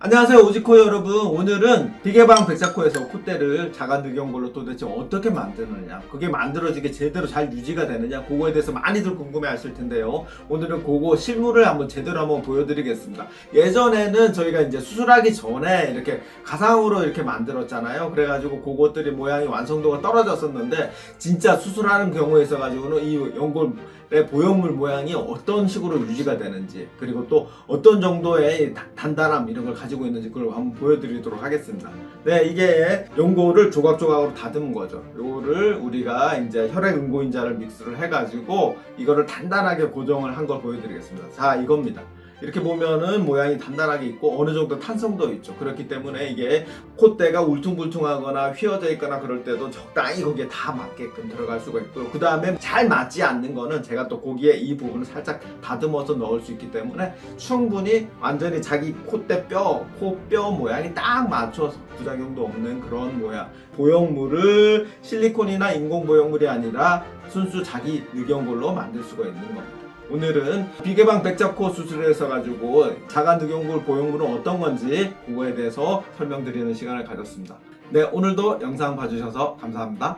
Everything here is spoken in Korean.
안녕하세요 오지코 여러분. 오늘은 비계방 백사코에서 콧대를 자가 늑연골로 도대체 어떻게 만드느냐 그게 만들어지게 제대로 잘 유지가 되느냐 그거에 대해서 많이들 궁금해 하실 텐데요. 오늘은 그거 실물을 한번 제대로 한번 보여드리겠습니다. 예전에는 저희가 이제 수술하기 전에 이렇게 가상으로 이렇게 만들었잖아요. 그래가지고 그것들이 모양이 완성도가 떨어졌었는데 진짜 수술하는 경우에 있어 가지고는 이 연골의 보형물 모양이 어떤 식으로 유지가 되는지 그리고 또 어떤 정도의 다- 단단함 이런 걸 가지고 있는지 그걸 한번 보여드리도록 하겠습니다. 네, 이게 연고를 조각조각으로 다듬은 거죠. 요거를 우리가 이제 혈액 응고인자를 믹스를 해가지고 이거를 단단하게 고정을 한 걸 보여드리겠습니다. 자, 이겁니다. 이렇게 보면은 모양이 단단하게 있고 어느 정도 탄성도 있죠. 그렇기 때문에 이게 콧대가 울퉁불퉁하거나 휘어져 있거나 그럴 때도 적당히 거기에 다 맞게끔 들어갈 수가 있고요. 그 다음에 잘 맞지 않는 거는 제가 또 거기에 이 부분을 살짝 다듬어서 넣을 수 있기 때문에 충분히 완전히 자기 콧대 뼈, 코 뼈 모양이 딱 맞춰서 부작용도 없는 그런 모양. 보형물을 실리콘이나 인공 보형물이 아니라 순수 자기 늑연골로 만들 수가 있는 겁니다. 오늘은 비계방 백자코 수술을 해서 가지고 자가 늑연골 보형물은 어떤 건지 그거에 대해서 설명드리는 시간을 가졌습니다. 네, 오늘도 영상 봐주셔서 감사합니다.